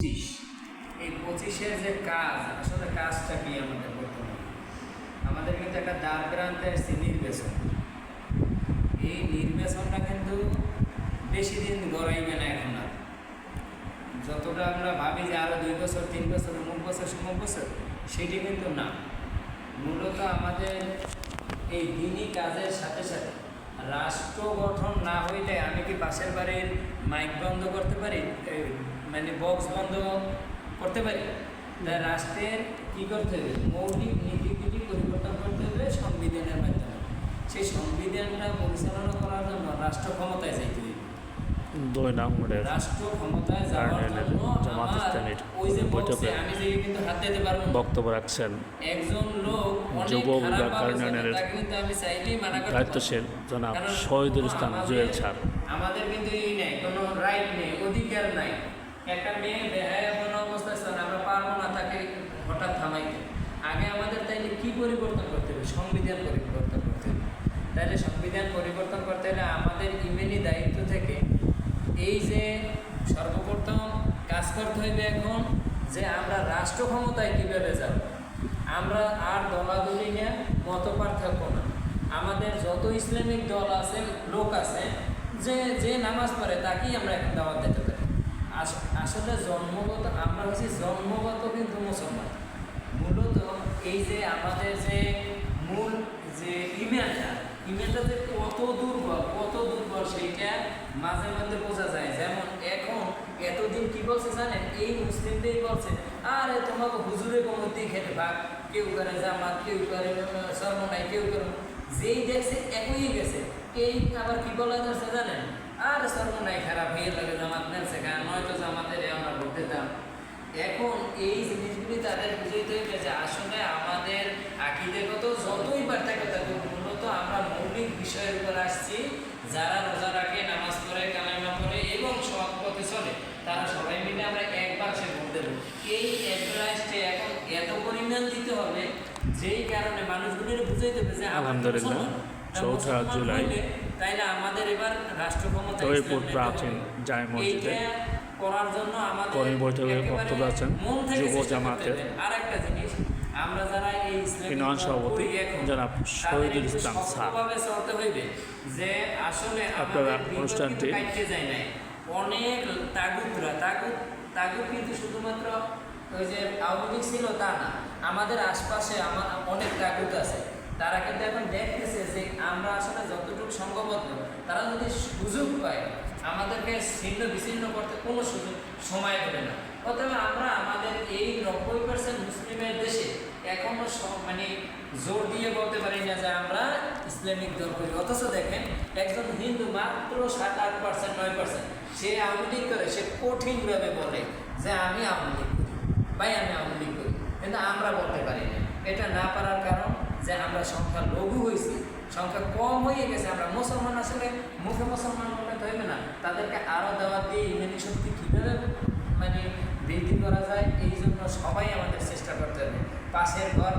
পঁচিশ। এই পঁচিশের যে কাজ, আসলে কাজটা কি আমাদের বর্তমানে আমাদের কিন্তু একটা দ্বার প্রান্তে আসছে নির্বাচন। এই নির্বাচনটা কিন্তু বেশি দিন গড়াইবে না এখন আর। যতটা আমরা ভাবি যে আরও দুই বছর, তিন বছর, অমুক বছর, সমুক বছর, সেটি কিন্তু না। মূলত আমাদের এই দিনই কাজের সাথে সাথে রাষ্ট্র গঠন না হইলে আমি কি পাশের বাড়ির মাইক বন্ধ করতে পারি? মানে বক্স বন্ধ করতে পারি? রাষ্ট্রের কী করতে হবে? মৌলিক নীতিগুলি পরিবর্তন করতে হবে সংবিধানের মাধ্যমে। সেই সংবিধানটা পরিচালনা করার জন্য রাষ্ট্র ক্ষমতায় যাইতে দুই নম্বরের জামাত ইসলামীর বৈঠকে। বক্তব্য রাখছেন যুব বিভাগ কার্নেলের। দায়িত্বশীল জনাব শহীদুল ইসলাম জুয়েল স্যার আমাদের কিন্তু এই নেই, কোনো রাইট নেই, অধিকার নাই একটা মেয়ে বেহায়া কোনো অবস্থায় আছে আমরা পারব না তাকে হঠাৎ থামাইতে আগে আমাদের তাইলে কি পরিবর্তন করতে হবে সংবিধান পরিবর্তন করতে হবে তাহলে সংবিধান পরিবর্তন করতে হলে আমাদের ইমেনি দায়িত্ব থেকে এই যে সর্বপ্রথম কাজ করতে হইবে এখন যে আমরা রাষ্ট্র ক্ষমতায় কীভাবে যাব? আমরা আর দলাদলি নিয়ে মত পার্থক্য না। আমাদের যত ইসলামিক দল আছে, লোক আছে, যে যে নামাজ পড়ে তাকেই আমরা এখন দাওয়াত দিতে পারি। আস- আসলে জন্মগত, আমরা হচ্ছি জন্মগত কিন্তু মুসলমান। মূলত এই যে আমাদের যে মূল যে ইমেলটা ইমেলটা যে কত দুর্বল কত দুর্বল সেইটা মাঝে মধ্যে বোঝা যায়। যেমন, এখন এতদিন কি বলছে জানেন? এই মুসলিমদের বলছে। আরে, তোমাকে কমতি খেতে ভাগ কেউ করে জামাত, কেউ করে কেউ করে। যেই দেখছে, একই গেছে। এই আবার কি বলা যাচ্ছে জানেন? আর, সর্বনাই খারাপ হয়ে লাগে জামাত নেছে কারণ নয়তো জামাতের আমরা দিতাম। এখন এই জিনিসগুলি তাদের আসলে আমাদের যতই পার্থক্য থাকুক মূলত আমরা মৌলিক বিষয়ের উপর আসছি। যারা রোজা রাখে নামাজ পড়ে কালামা পড়ে এবং সৎ পথে চলে তারা সবাই মিলে আমরা এক বাক্সে ভোট দেবো। এই অ্যাডভাইসটা এখন এত পরিমাণ দিতে হবে যেই কারণে মানুষগুলির বুঝাইতে হবে যে আলহামদুলিল্লাহ, চৌঠা জুলাই হইলে তাইলে আমাদের এবার রাষ্ট্র ক্ষমতা তৈপুর ইসলাম প্রাচীন জায় মসজিদে করার জন্য আমাদের কর্মী বৈঠকে বক্তব্য আছেন যুব জামাতের। হবে। আরেকটা জিনিস আমরা যারা ইউনিয়ন সভাপতি জনাব শহীদুল ইসলাম স্যার। আপনারা আমাদের অনুষ্ঠানটি অনেক তাগুতরা তাগুত তাগুত কিন্তু শুধুমাত্র ওই যে আওয়ামী ছিল তা না আমাদের আশপাশে আমার অনেক তাগুত আছে। তারা কিন্তু এখন দেখতেছে যে আমরা আসলে যতটুকু সংঘবদ্ধ তারা যদি সুযোগ পায় আমাদেরকে ছিন্ন বিচ্ছিন্ন করতে কোনো সুযোগ সময় দেবে না। অতএব আমরা আমাদের এই নব্বই পার্সেন্ট মুসলিমের দেশে এখনও স- মানে জোর দিয়ে বলতে পারি না যে আমরা ইসলামিক দল করি। অথচ দেখেন, একজন হিন্দু মাত্র সাত, আট পার্সেন্ট নয় পার্সেন্ট সে আওয়ামী লীগ করে, সে কঠিনভাবে বলে যে আমি আওয়ামী লীগ করি। ভাই, আমি আওয়ামী লীগ করি। কিন্তু আমরা বলতে পারি না। এটা না পারার কারণ যে আমরা সংখ্যা লঘু হয়েছি, সংখ্যা কম হয়ে গেছে। আমরা মুসলমান আসলে মুখে মুসলমান তো হইবে না। তাদেরকে আরও দেওয়া দিয়ে ইমানি শক্তি কীভাবে মানে বৃদ্ধি করা যায় এই জন্য সবাই আমাদের চেষ্টা করতে হবে। পাশের ঘর